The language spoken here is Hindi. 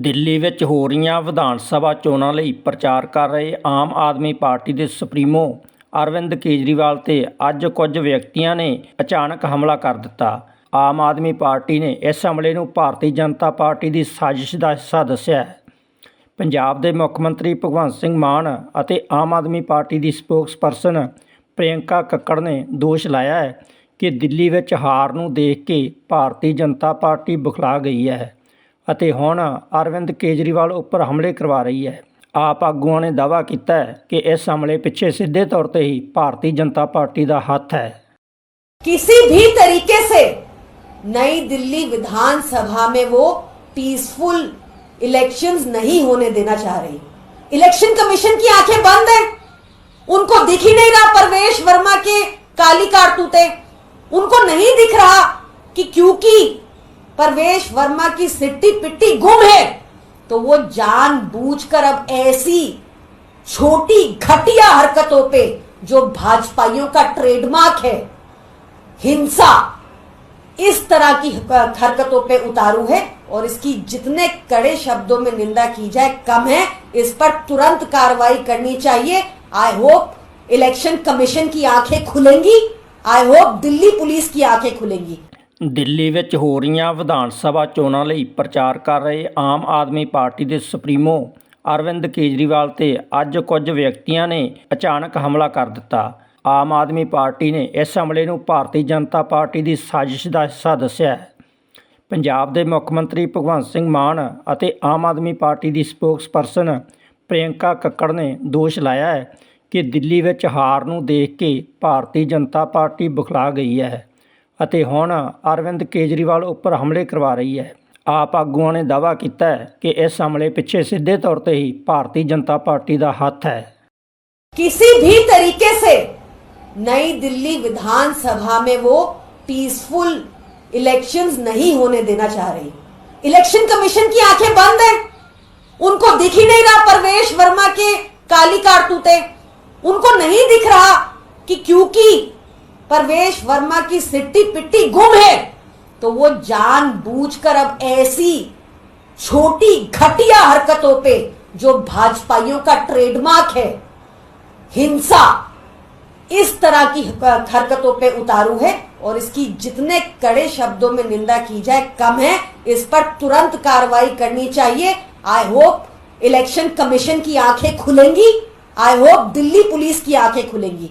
ਦਿੱਲੀ ਵਿੱਚ ਹੋ ਰਹੀਆਂ ਵਿਧਾਨ ਸਭਾ ਚੋਣਾਂ ਲਈ ਪ੍ਰਚਾਰ ਕਰ ਰਹੇ ਆਮ ਆਦਮੀ ਪਾਰਟੀ ਦੇ ਸੁਪਰੀਮੋ ਅਰਵਿੰਦ ਕੇਜਰੀਵਾਲ ਤੇ ਅੱਜ ਕੁਝ ਵਿਅਕਤੀਆਂ ਨੇ ਅਚਾਨਕ ਹਮਲਾ ਕਰ ਦਿੱਤਾ। ਆਮ ਆਦਮੀ ਪਾਰਟੀ ਨੇ ਇਸ ਹਮਲੇ ਨੂੰ ਭਾਰਤੀ ਜਨਤਾ ਪਾਰਟੀ ਦੀ ਸਾਜ਼ਿਸ਼ ਦਾ ਹਿੱਸਾ ਦੱਸਿਆ ਹੈ। ਪੰਜਾਬ ਦੇ ਮੁੱਖ ਮੰਤਰੀ ਭਗਵੰਤ ਸਿੰਘ ਮਾਨ ਅਤੇ ਆਮ ਆਦਮੀ ਪਾਰਟੀ ਦੀ ਸਪੋਕਸਪਰਸਨ ਪ੍ਰਿਯੰਕਾ ਕੱਕੜ ਨੇ ਦੋਸ਼ ਲਾਇਆ ਹੈ ਕਿ ਦਿੱਲੀ ਵਿੱਚ ਹਾਰ ਨੂੰ ਦੇਖ ਕੇ ਭਾਰਤੀ ਜਨਤਾ ਪਾਰਟੀ ਬੁਖਲਾ ਗਈ ਹੈ। ਅਤੇ ਹੁਣ ਅਰਵਿੰਦ ਕੇਜਰੀਵਾਲ ਉੱਪਰ ਹਮਲੇ ਕਰਵਾ ਰਹੀ ਹੈ ਆਪ ਆਗੂਆਂ ਨੇ ਦਾਅਵਾ ਕੀਤਾ ਹੈ ਕਿ ਇਸ ਹਮਲੇ ਪਿੱਛੇ ਸਿੱਧੇ ਤੌਰ ਤੇ ਹੀ ਭਾਰਤੀ ਜਨਤਾ ਪਾਰਟੀ ਦਾ ਹੱਥ ਹੈ किसी भी तरीके से नई दिल्ली विधानसभा में वो पीसफुल इलेक्शंस नहीं होने देना चाह रही इलेक्शन कमीशन की आंखें बंद है उनको दिख ही नहीं रहा परवेश वर्मा के काली कारतूते उनको नहीं दिख रहा कि क्योंकि परवेश वर्मा की सिट्टी पिट्टी गुम है। तो वो जान जानबूझकर अब ऐसी छोटी घटिया हरकतों पे जो भाजपाइयों का ट्रेडमार्क है, हिंसा इस तरह की हरकतों पे उतारू है और इसकी जितने कड़े शब्दों में निंदा की जाए, कम है। इस पर तुरंत कार्रवाई करनी चाहिए। आई होप इलेक्शन कमीशन की आँखें खुलेंगी। आई होप दिल्ली पुलिस की आँखें खुलेंगी। ਦਿੱਲੀ ਵਿੱਚ ਹੋ ਰਹੀਆਂ ਵਿਧਾਨ ਸਭਾ ਚੋਣਾਂ ਲਈ ਪ੍ਰਚਾਰ ਕਰ ਰਹੇ ਆਮ ਆਦਮੀ ਪਾਰਟੀ ਦੇ ਸੁਪਰੀਮੋ ਅਰਵਿੰਦ ਕੇਜਰੀਵਾਲ ਤੇ ਅੱਜ ਕੁਝ ਵਿਅਕਤੀਆਂ ਨੇ ਅਚਾਨਕ ਹਮਲਾ ਕਰ ਦਿੱਤਾ। ਆਮ ਆਦਮੀ ਪਾਰਟੀ ਨੇ ਇਸ ਹਮਲੇ ਨੂੰ ਭਾਰਤੀ ਜਨਤਾ ਪਾਰਟੀ ਦੀ ਸਾਜ਼ਿਸ਼ ਦਾ ਹਿੱਸਾ ਦੱਸਿਆ ਹੈ। ਪੰਜਾਬ ਦੇ ਮੁੱਖ ਮੰਤਰੀ ਭਗਵੰਤ ਸਿੰਘ ਮਾਨ ਅਤੇ ਆਮ ਆਦਮੀ ਪਾਰਟੀ ਦੀ ਸਪੋਕਸਪਰਸਨ ਪ੍ਰਿਯੰਕਾ ਕੱਕੜ ਨੇ ਦੋਸ਼ ਲਾਇਆ ਹੈ ਕਿ ਦਿੱਲੀ ਵਿੱਚ ਹਾਰ ਨੂੰ ਦੇਖ ਕੇ ਭਾਰਤੀ ਜਨਤਾ ਪਾਰਟੀ ਬੁਖਲਾ ਗਈ ਹੈ। ਅਤੇ ਹੁਣ ਅਰਵਿੰਦ ਕੇਜਰੀਵਾਲ ਉੱਪਰ ਹਮਲੇ ਕਰਵਾ ਰਹੀ ਹੈ ਆਪ ਆਗੂਆਂ ਨੇ ਦਾਅਵਾ ਕੀਤਾ ਹੈ ਕਿ ਇਸ ਹਮਲੇ ਪਿੱਛੇ ਸਿੱਧੇ ਤੌਰ ਤੇ ਹੀ ਭਾਰਤੀ ਜਨਤਾ ਪਾਰਟੀ ਦਾ ਹੱਥ ਹੈ किसी भी तरीके से नई दिल्ली विधानसभा में वो पीसफुल इलेक्शंस नहीं होने देना चाह रही इलेक्शन कमीशन की आंखें बंद है उनको दिख ही नहीं रहा परवेश वर्मा के काली कारतूते उनको नहीं दिख रहा कि क्योंकि परवेश वर्मा की सिट्टी पिट्टी गुम है। तो वो जान जानबूझकर अब ऐसी छोटी घटिया हरकतों पे जो भाजपाइयों का ट्रेडमार्क है, हिंसा इस तरह की हरकतों पे उतारू है और इसकी जितने कड़े शब्दों में निंदा की जाए, कम है। इस पर तुरंत कार्रवाई करनी चाहिए। आई होप इलेक्शन कमीशन की आँखें खुलेंगी। आई होप दिल्ली पुलिस की आँखें खुलेंगी।